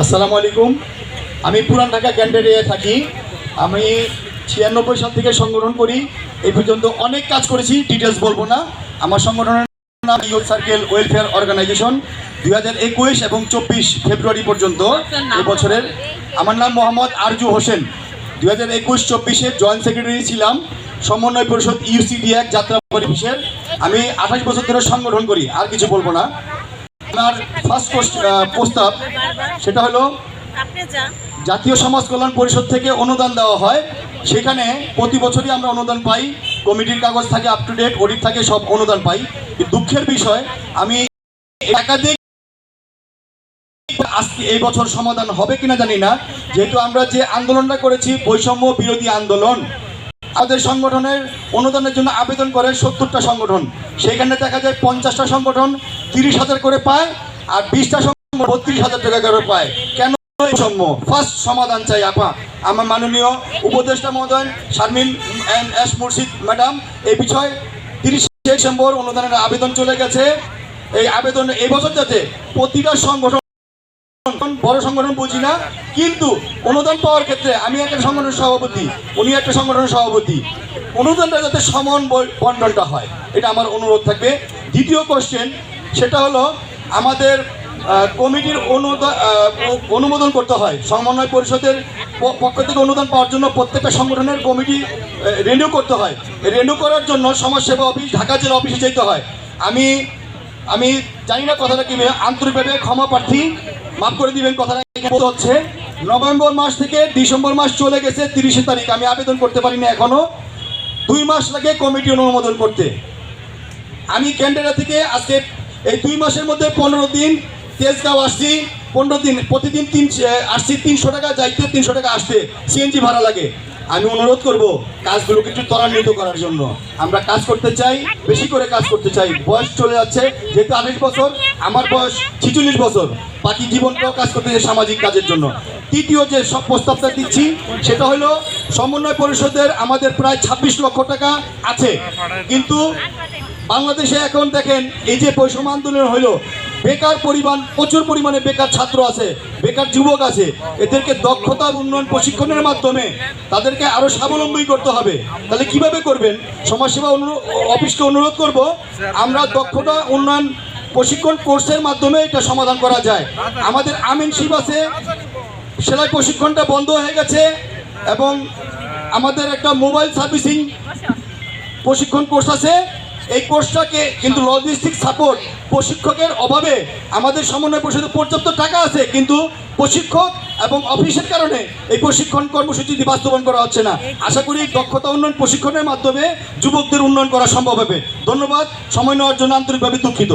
আসসালামু আলাইকুম। আমি পুরান ঢাকা ক্যান্টেরিয়ায় থাকি। আমি ছিয়ানব্বই সাল থেকে সংগঠন করি। এই পর্যন্ত অনেক কাজ করেছি ডিটেলস বলব না। আমার সংগঠনের নাম ইউথ সার্কেল ওয়েলফেয়ার অর্গানাইজেশন। দুই হাজার একুশ এবং চব্বিশ ফেব্রুয়ারি পর্যন্ত এবছরের আমার নাম মোহাম্মদ আরজু হোসেন। দুই হাজার একুশ চব্বিশের জয়েন্ট সেক্রেটারি ছিলাম, সমন্বয় পরিষদ ইউসিডি এক যাত্রা পরিবেশের আমি আঠাশ বছর ধরে সংগঠন করি, আর কিছু বলব না। আমার ফার্স্ট প্রস্তাব সেটা হলো জাতীয় সমাজ কল্যাণ পরিষদ থেকে অনুদান দেওয়া হয়। সেখানে প্রতি বছরই আমরা অনুদান পাই। কমিটির কাগজ থাকে আপ টু ডেট অডিট থাকে সব অনুদান পাই। দুঃখের বিষয় আমি একাধিক আজকে এই বছর সমাধান হবে কিনা জানি না। যেহেতু আমরা যে আন্দোলনটা করেছি বৈষম্য বিরোধী আন্দোলন আমাদের সংগঠনের অনুদানের জন্য আবেদন করে সত্তরটা সংগঠন। সেখানে দেখা যায় পঞ্চাশটা সংগঠন তিরিশ হাজার করে পায় আর বিশটা সংগঠন বত্রিশ হাজার টাকা করে পায়। কেন বৈষম্য ফার্স্ট সমাধান চাই, আপা। আমার মাননীয় উপদেষ্টা মহোদয়, শারমিন এস মুর্শিদ ম্যাডাম, এই বিষয়ে তিরিশে ডিসেম্বর অনুদানের আবেদন চলে গেছে। এই আবেদন এবছর যাতে প্রতিটা সংগঠন, বড় সংগঠন বুঝি না কিন্তু অনুদান পাওয়ার ক্ষেত্রে আমি একটা সংগঠনের সভাপতি, উনি একটা সংগঠনের সভাপতি। অনুদানটা যাতে সমান বন্টনটা হয়, এটা আমার অনুরোধ থাকবে। দ্বিতীয় কোশ্চেন সেটা হলো আমাদের কমিটির অনুদান অনুমোদন করতে হয়। সমন্বয় পরিষদের পক্ষ থেকে অনুদান পাওয়ার জন্য প্রত্যেকটা সংগঠনের কমিটি রেনিউ করতে হয়। রেনিউ করার জন্য সমাজসেবা অফিস, ঢাকা জেলা অফিসে যেতে হয়। আমি আমি জানি না কথাটা কি, আন্তরিকভাবে ক্ষমা প্রার্থী, মাফ করে দিবেন, কথাটা হচ্ছে? নভেম্বর মাস থেকে ডিসেম্বর মাস চলে গেছে তিরিশে তারিখ। আমি আবেদন করতে পারিনি এখনও। দুই মাস লাগে কমিটি অনুমোদন করতে। আমি ক্যান্ডেরা থেকে আজকে এই দুই মাসের মধ্যে পনেরো দিন তেজগাঁও আসছি, পনেরো দিন প্রতিদিন তিন আসছি তিনশো টাকা, যাইতে তিনশো টাকা, আসতে সিএনজি ভাড়া লাগে। আমি অনুরোধ করব কাজগুলো কিছু ত্বরান্বিত করার জন্য। আমরা কাজ করতে চাই, বেশি করে কাজ করতে চাই। বয়স চলে যাচ্ছে, যেহেতু আঠাশ বছর আমার বয়স ছিচল্লিশ বছর। বাকি জীবনটাও কাজ করতে সামাজিক কাজের জন্য। তৃতীয় যে সব প্রস্তাবটা দিচ্ছি, সেটা হলো সমন্বয় পরিষদের আমাদের প্রায় ছাব্বিশ লক্ষ টাকা আছে। কিন্তু বাংলাদেশে এখন দেখেন, এই যে বৈষম্য আন্দোলন হলো, বেকার পরিমাণ, প্রচুর পরিমাণে বেকার ছাত্র আছে, বেকার যুবক আছে। এদেরকে দক্ষতা উন্নয়ন প্রশিক্ষণের মাধ্যমে তাদেরকে আরও স্বাবলম্বী করতে হবে। তাহলে কীভাবে করবেন? সমাজসেবা অফিসকে অনুরোধ করব, আমরা দক্ষতা উন্নয়ন প্রশিক্ষণ কোর্সের মাধ্যমে এটা সমাধান করা যায়। আমাদের আমিন শিব আছে। সেলাই প্রশিক্ষণটা বন্ধ হয়ে গেছে এবং আমাদের একটা মোবাইল সার্ভিসিং প্রশিক্ষণ কোর্স আছে। এই কোর্সটাকে কিন্তু লজিস্টিক সাপোর্ট প্রশিক্ষকের অভাবে আমাদের সমন্বয় পরিষদে পর্যাপ্ত টাকা আছে কিন্তু প্রশিক্ষক এবং অফিসের কারণে এই প্রশিক্ষণ কর্মসূচিটি বাস্তবায়ন করা হচ্ছে না। আশা করি দক্ষতা উন্নয়ন প্রশিক্ষণের মাধ্যমে যুবকদের উন্নয়ন করা সম্ভব হবে। ধন্যবাদ। সময় নেওয়ার জন্য আন্তরিকভাবে দুঃখিত।